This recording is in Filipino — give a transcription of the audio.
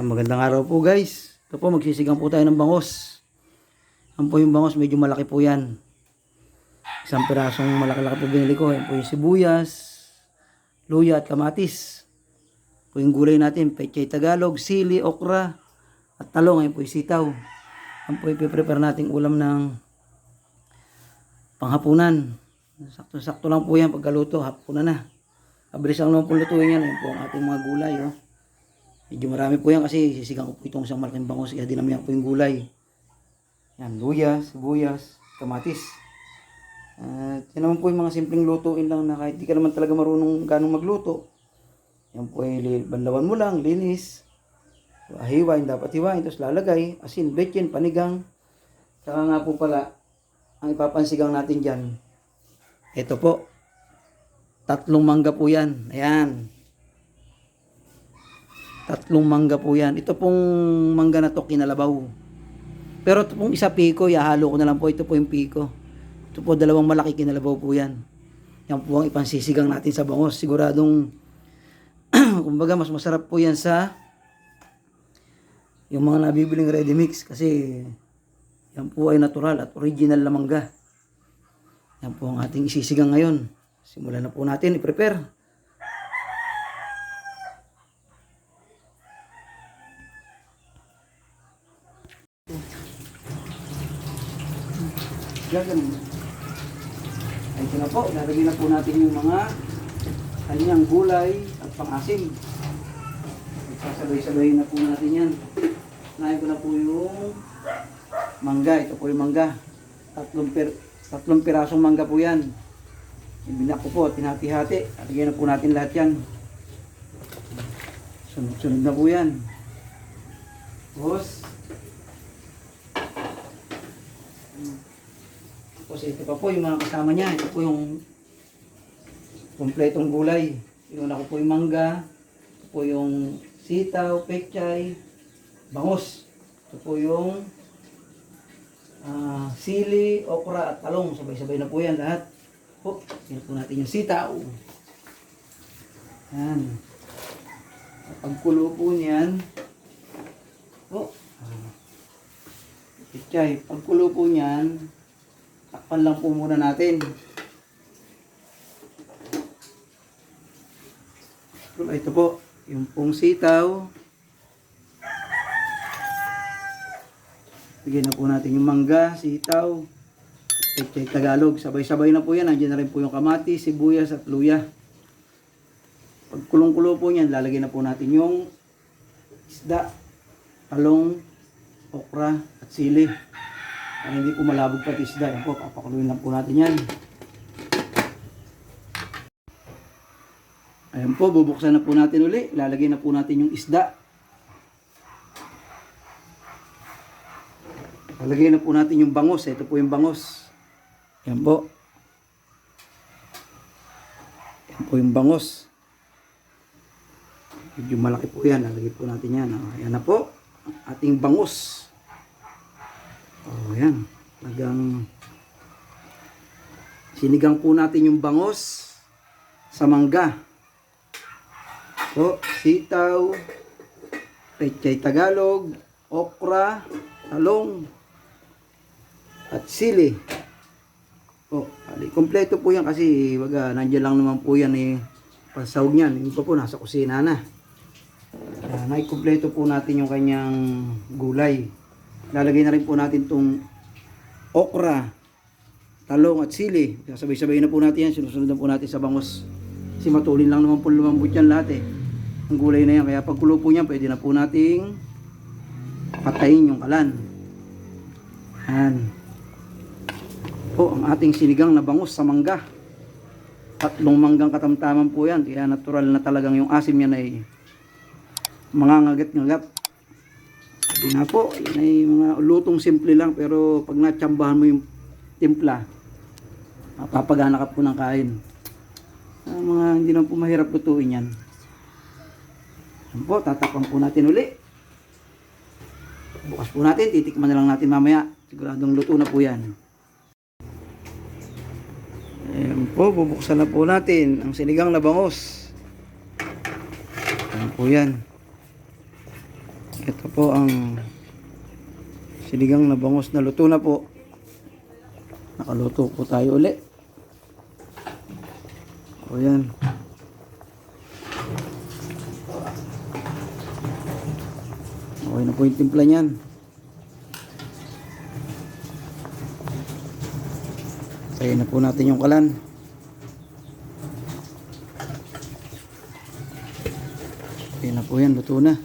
Ah, magandang araw po guys. Ito po magsisigang po tayo ng bangos. Ang po yung bangos medyo malaki po yan. Isang pirasong malaki-laki po binili ko. Yan po yung sibuyas, luya at kamatis. Po yung gulay natin, pechay Tagalog, sili, okra, at talong. Yan po yung sitaw. Yan po yung prepare nating ulam ng panghapunan. Sakto-sakto lang po yan pagkaluto, hapunan na. Kabilis lang naman po lutuin yan. Yan po ang ating mga gulay. Oh. Medyo marami po yan kasi sisigang ko po itong isang malaking bangos. Kaya dinamihan po yung gulay. Yan, luya, sibuyas, kamatis. At yan naman po yung mga simpleng lutuin lang na kahit di ka naman talaga marunong ganong magluto. Yan po ay banlawan mo lang, linis. Hiwain, dapat hiwain. Tapos lalagay, asin, betchin, panigang. Saka nga po pala, ang ipapansigang natin dyan, ito po, tatlong mangga po yan. Ayan. Tatlong mangga po yan. Ito pong mangga na to kinalabaw. Pero ito pong isa piko, ihalo ko na lang po. Ito po yung piko. Ito po dalawang malaki kinalabaw po yan. Yan po ang ipansisigang natin sa bangos. Siguradong, kumbaga mas masarap po yan sa yung mga nabibiling ready mix kasi yan po ay natural at original na mangga. Yan po ang ating isisigang ngayon. Simulan na po natin i-prepare. Ay, ito na po. Lalagyan na po natin yung mga kanyang gulay at pang-asim. Sasabay-sabay na po natin yan. Nahin ko na po yung mangga. Ito po yung mangga. Tatlong, per, tatlong pirasong mangga po yan. Ibinak ko po, tinati-hati. Lagyan na po natin lahat yan. Sunod-sunod na po yan. Tapos, tapos ito pa po yung mga kasama niya. Ito po yung kompletong gulay. Inuna ko po yung mangga. Ito po yung sitaw, pechay, bangus. Ito po yung ah, sili, okra at talong. Sabay-sabay na po yan lahat. Po, tingnan po natin yung sitaw. Yan. Pagkulo po niyan, po, ah, pechay, pagkulo po niyan, takpan lang po muna natin. So, ito po, yung pong sitaw. Bigyan na po natin yung mangga, sitaw, pechay Tagalog. Sabay-sabay na po yan. Nandiyan na rin po yung kamati, sibuyas at luya. Pag kulong-kulo po yan, lalagyan na po natin yung isda, talong, okra at sili. Para hindi po malabog pati isda. Yan po, papakuluin lang po natin yan. Ayan po, bubuksan na po natin uli. Lalagay na po natin yung isda. Lalagay na po natin yung bangos. Ito po yung bangos. Yan po. Yan po yung bangos. Medyo malaki po yan. Lalagay po natin yan. Oh, Ayan na po. Ating bangos. Oh, yan. Talagang sinigang po natin yung bangos sa mangga. Po, sitaw, pechay Tagalog, okra, talong, at sili. Po, ali, kompleto po yan kasi baga, nandiyan lang naman po yan eh, pasawag niyan. Yung pa po nasa kusina na. Uh, naikumpleto po natin yung kanyang gulay. Lalagay na rin po natin tong okra, talong at sili. Sabay-sabay na po natin yan. Sinusunod na po natin sa bangos. Kasi matulin lang naman po lumambot yan lahat eh. Ang gulay na yan. Kaya pag kulo po yan, pwede na po nating patayin yung kalan. Yan. Po, ang ating sinigang na bangus sa mangga. Tatlong manggang katamtaman po yan. Kaya natural na talagang yung asim yan ay mangangagat-ngagat. Sabi nga po, yun ay mga lutong simple lang pero pag natsambahan mo yung timpla, mapapagana ka po ng kain. Ah, mga hindi naman po mahirap lutuin yan. Yan po, tatakpan po natin uli. Bukas po natin, titikman na lang natin mamaya. Siguradong luto na po yan. Ayan po, bubuksan na po natin ang sinigang na bangos. Ayan po yan. Ito po ang sinigang na bangos na luto na po. Nakaluto po tayo uli. O yan. Okay na po yung timpla niyan. Tayo na po natin yung kalan. Okay na po yan, luto na.